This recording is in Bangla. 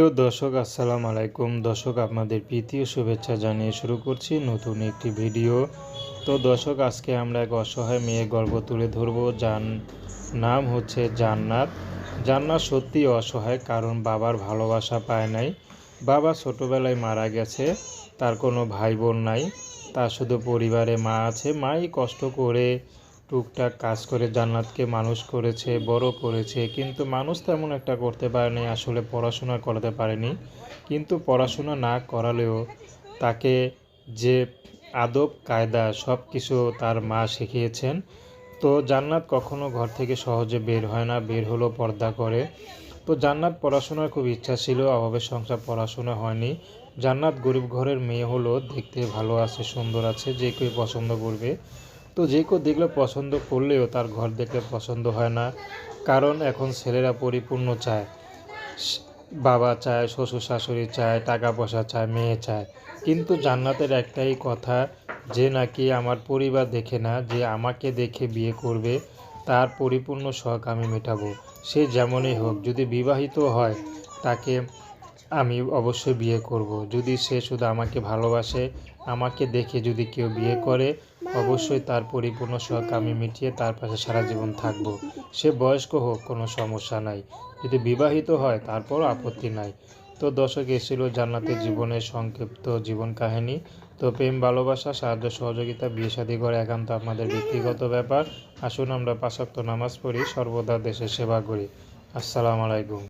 প্রিয় দর্শক, আসসালামু আলাইকুম। দর্শক, আপনাদের প্রীতি শুভেচ্ছা জানিয়ে শুরু করছি নতুন একটি ভিডিও। তো দর্শক, আজকে আমরা এক অসহায় মেয়ে গর্ব তুলে ধরবো। যার নাম হচ্ছে জান্নাত। জান্নাত সত্যি অসহায়, কারণ বাবার ভালোবাসা পায় নাই। বাবা ছোটোবেলায় মারা গেছে, তার কোনো ভাই বোন নাই, তার শুধু পরিবারে মা আছে। মাই কষ্ট করে টুকটাক কাজ করে জান্নাতকে মানুষ করেছে, বড় করেছে, কিন্তু মানুষ তেমন একটা করতে পারেনি, আসলে পড়াশোনা করাতে পারেনি। কিন্তু পড়াশোনা না করালেও তাকে যে আদব, কায়দা সব কিছু তার মা শিখিয়েছেন। তো জান্নাত কখনো ঘর থেকে সহজে বের হয় না, বের হলো পর্দা করে। তো জান্নাত পড়াশোনার খুব ইচ্ছা ছিল অভাবের সংসার পড়াশোনা হয়নি। জান্নাত গরিব ঘরের মেয়ে হলো দেখতে ভালো আছে, সুন্দর আছে, যে কেউ পছন্দ করবে। তো যে কেউ দেখলে পছন্দ করলেও তার ঘর দেখলে পছন্দ হয় না। কারণ এখন ছেলেরা পরিপূর্ণ চায়। বাবা চায়, শ্বশুর শাশুড়ি চায়, টাকা পয়সা চায়, মেয়ে চায়। কিন্তু জান্নাতের একটাই কথা, যে নাকি আমার পরিবার দেখে না, যে আমাকে দেখে বিয়ে করবে, তার পরিপূর্ণ শখ আমি মেটাবো। সে যেমনই হোক, যদি বিবাহিত হয়, তাকে আমি অবশ্যই বিয়ে করব। যদি সে শুধু আমাকে ভালোবাসে, আমাকে দেখে যদি কেউ বিয়ে করে অবশ্যই তার পরিপূর্ণ শখ আমি মিটিয়ে তার পাশে সারা জীবন থাকব। সে বয়স্ক হোক, কোনো সমস্যা নাই। যদি বিবাহিত হয়, তারপরও আপত্তি নাই। তো দর্শক এসেছিল জান্নাতের জীবনের সংক্ষিপ্ত জীবন কাহিনী। তো প্রেম, ভালোবাসা, সাহায্য, সহযোগিতা, বিয়ে শাদী করে একান্ত আপনাদের ব্যক্তিগত ব্যাপার। আসুন আমরা পাশাক্ত নামাজ পড়ি, সর্বদা দেশের সেবা করি। আসসালামু আলাইকুম।